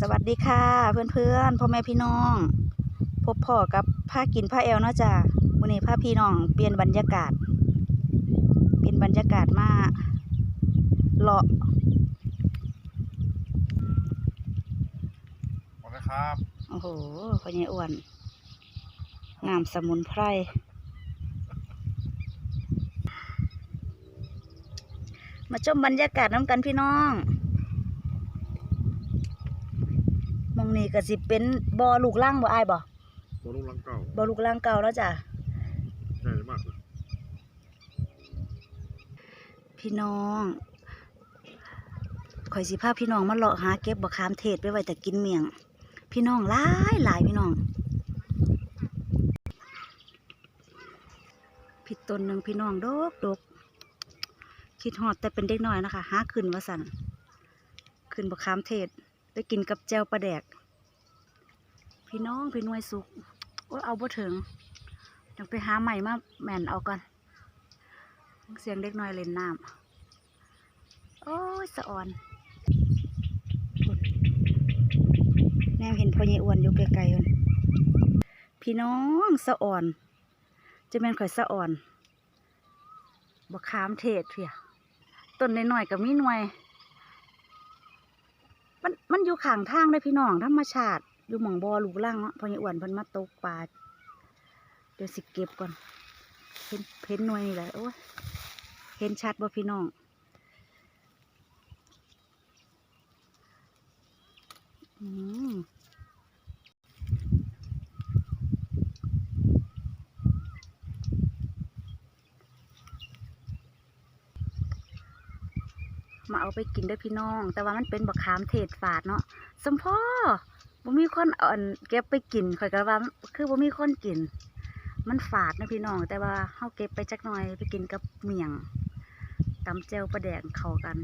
สวัสดีค่ะ เพื่อนๆพ่อแม่พี่น้อง พบพ่อกับผ้ากินผ้าแอลเนาะจ้ะมื้อนี้ผ้าพี่น้องเปลี่ยนบรรยากาศ เปลี่ยนบรรยากาศมาเลาะหมดแล้วครับโอ้โหพ่อใหญ่อ้วนงามสมุนไพรมาชมบรรยากาศน้ำกันพี่น้องห มองนี้ก็สิเป็นบ่อลูกล่างบ่อายบ่บอลลูนลังเก่าบ่อลูกล่างเก่าแล้วจ้ะใหญ่มากเลยพี่น้องข่อยสิพาพี่น้องมาเลาะหาเก็บบักขามเทศไปไว้แต่กินเมี่ยง พี่น้องหลายหลายพี่น้องผิดต้นหนึ่งพี่น้องดกดกคิดฮอดแต่เป็นเด็กน้อยนะคะหาขึ้นว่าสันขึ้นบักขามเทศ ไปกินกับแจวปลาแดก พี่น้องพี่นวยสุกโอ้ยเอาบ่ถึงเดี๋ยวไปหาใหม่มาแม่นเอาก่อนเสียงเด็กน้อยเล่นน้ำโอ้ยสะอ่อนแนมเห็นพ่อใหญ่อ้วนอยู่ไกลๆมันพี่น้องสะอ่อน จะแม่นข่อยสะอ่อนบักขามเทศเพียต้นน้อยๆกับมีหน่วย มันมันอยู่ข้างทางเลยพี่น้องธรรมชาติ อยู่หม่องบ่อลูกล่างเนาะพอใหญ่อ้วนเพิ่นมาตกปลาเดี๋ยวสิเก็บก่อนเห็นเห็นหน่วยนี่แหละโอ้ยเห็นชัดบ่พี่น้องอืม มาเอาไปกินเด้วยพี่น้อง แต่ว่ามันเป็นบักขามเทศฝาดเนาะสมพ่อบ่มีคนอาอันเก็บไปกินข่อยก็ว่าคือบ่มีคนกิน มันฝาดนะพี่น้อง แต่ว่าเฮาเก็บไปจักหน่อยไปกินกับเมี่ยงตำแจ่วปลาแดงเข้ากัน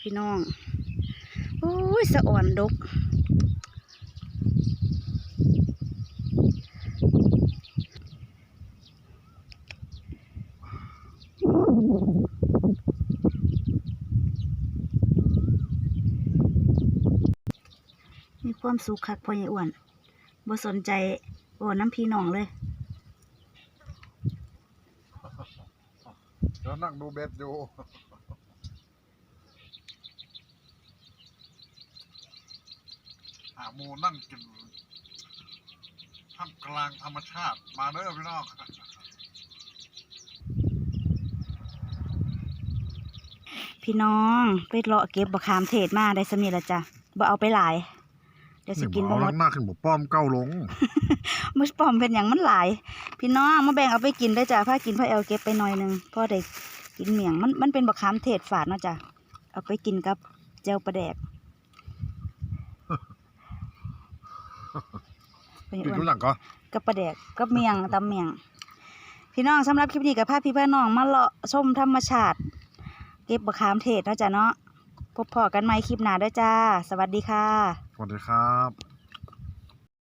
พี่น้อง ยสะอ่อนดก มีความสุขคักพอใหญ่อ้วนบ่สนใจโอ้น้ำพี่น้องเลยแล้วนั่งดูเบ็ดอยู่าหมูนั่งกินท่ามกลางธรรมชาติ มาเด้อพี่น้องพี่น้องไปเลาะเก็บบักขามเทศมาได้สมีละจ้ะบ่เอาไปหลาย เดี๋ยวสิกินบ่เอาหมลัดงหน้าขึ้นบอกป้อมเก้าลงมันปลอมเป็นอย่างมันหลาย พี่น้องมาแบ่งเอาไปกินได้อจ้ะผ้ากินผ้าเอลเก็บไปหน่อยหนึงพอได้กินเมี่ยงมันมันเป็นบักขามเทศฝาดเนาะจ้ะเอาไปกินกับเจลปลาแดกเป็นกินอ้วทุนหลังก็กับปลาแดกกับเมียงตำเมียง พี่น้องสำหรับคลิปนี้กับพาพี่พี่น้องมาเลาะชมธรรมชาติ เก็บบักขามเทศเนาะจ้ะเนาะพบพอกันใหม่คลิปหน้าเด้วยจ้า สวัสดีค่ะ สวัสดีครับ